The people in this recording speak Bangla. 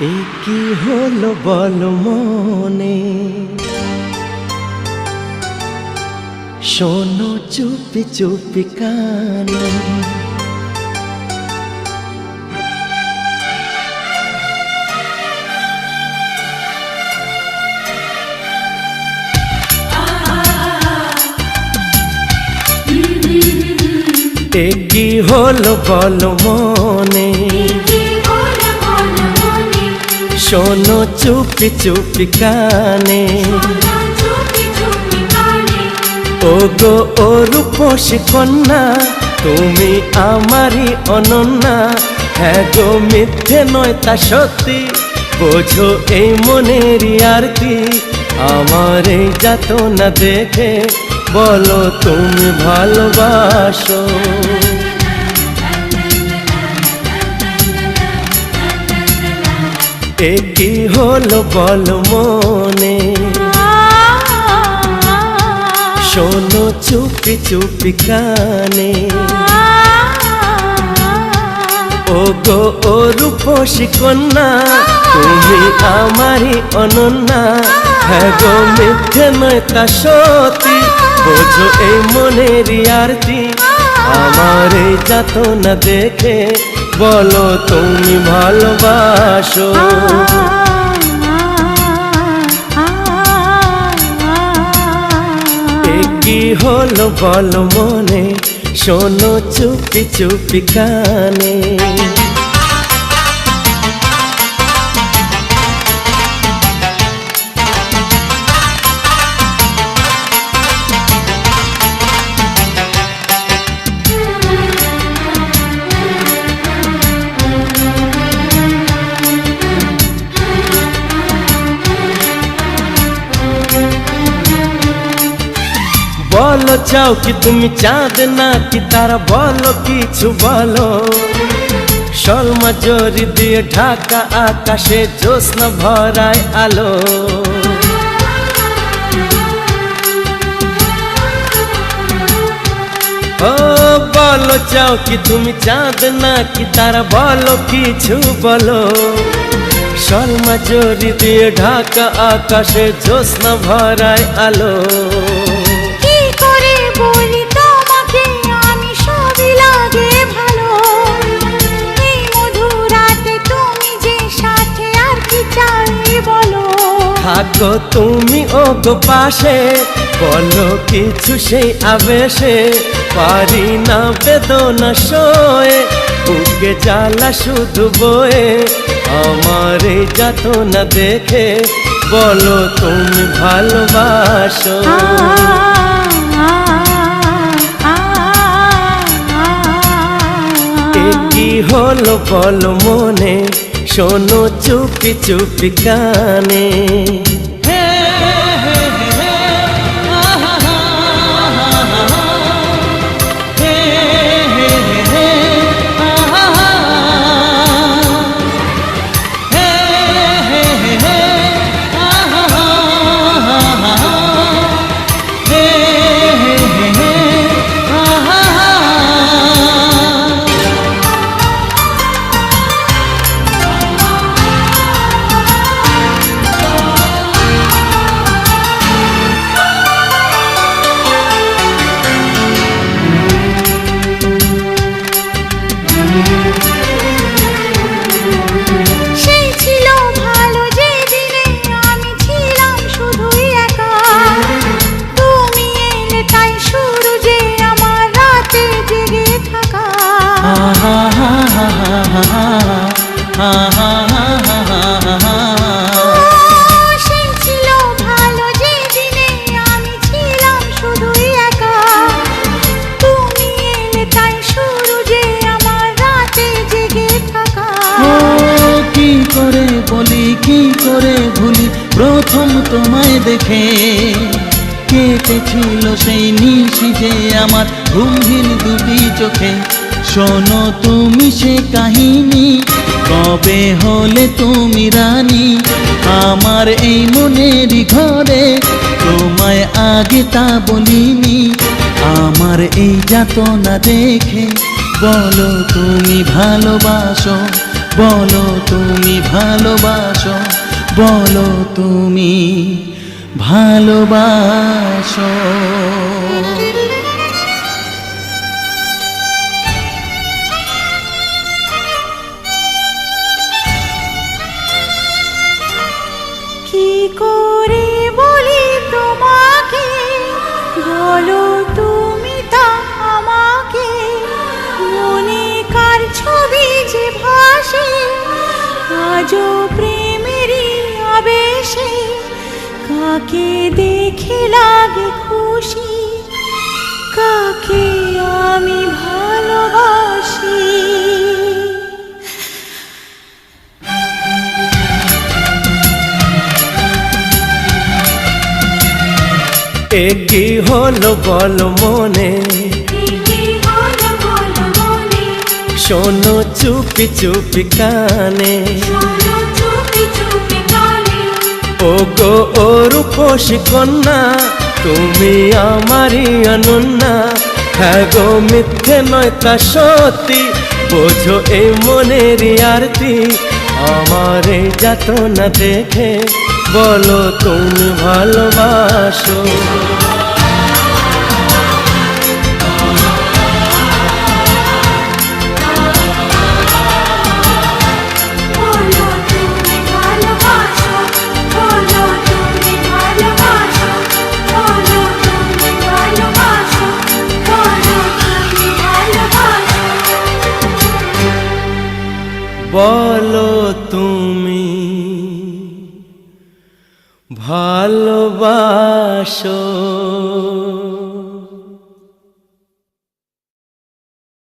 এ কি হলো বল মনে। শোনো চুপি চুপি কানে। এ কি হলো বল মনে। শোনো চুপি চুপি কানে। ও গো ও রূপসী কন্যা, তুমি আমারই অনন্যা। হ্যাঁ গো, মিথ্যে নয় তা সত্যি, বোঝো এই মনের আরতি আমার এই যাত না দেখে বলো তুমি ভালোবাসো। এ কি হলো বল মনে। শোনো চুপি চুপি কানে। ও গো ও রূপসী কন্যা, তুমি আমারই অনন্যা। হ্যাঁ মিথ্যে নয় তা সত্যি বোঝো এই মনের আরতি। আমার এই যাত না দেখে বলো তুমি ভালোবাসো। কি হলো বল মনে? শোনো চুপি চুপি কানে। বলো চাও কি তুমি চাঁদ না কি তারা বলো কিছু বলো? সলমা জরি দিয়ে ঢাকা আকাশে জ্যোৎস্না ভরায় আলো। ও বলো চাও কি তুমি চাঁদ না কি তারা বলো কিছু বলো? সলমা জরি দিয়ে ঢাকা আকাশে জ্যোৎস্না ভরায় আলো। থাকো তুমি ও গো পাশে বলো কিছু সেই আবেশে পারি না বেদনা সয়ে বুকে জ্বালা শুধু বয়ে আমার যাত না দেখে বলো তুমি ভালোবাসো। কি হলো বলো মনে শোনো চুপি চুপি কানে। করে ভুলি প্রথম তোমায় দেখে। কেটেছিল সেই নিশি যে আমার গম্ভীর দুটি চোখে। শোনো তুমি সে কাহিনী, কবে হলে তুমি রানী? আমার এই মনের ঘরে তোমায় আগে তা বলিনি। আমার এই যাতনা দেখে বলো তুমি ভালোবাসো, বলো তুমি ভালোবাসো। বলো তুমি ভালোবাসো। কি করে বলি তোমাকে? বলো তুমি তা আমাকে। মনে কার ছবি যে ভাসে, আজও প্রেমেরই আবেশে কাকে দেখে লাগে খুশি কাকে আমি ভালোবাসি? এ কি হলো বল মনে? শোনো চুপি চুপি কানে। ও গো, ও রূপসী কন্যা, তুমি আমারই অনন্যা। হ্যাঁ গো, মিথ্যে নয় তা সত্যি, বোঝো এই মনের আরতি। আমার এই যাতনা দেখে, বলো তুমি ভালোবাসো। বলো তুমি ভালোবাসো।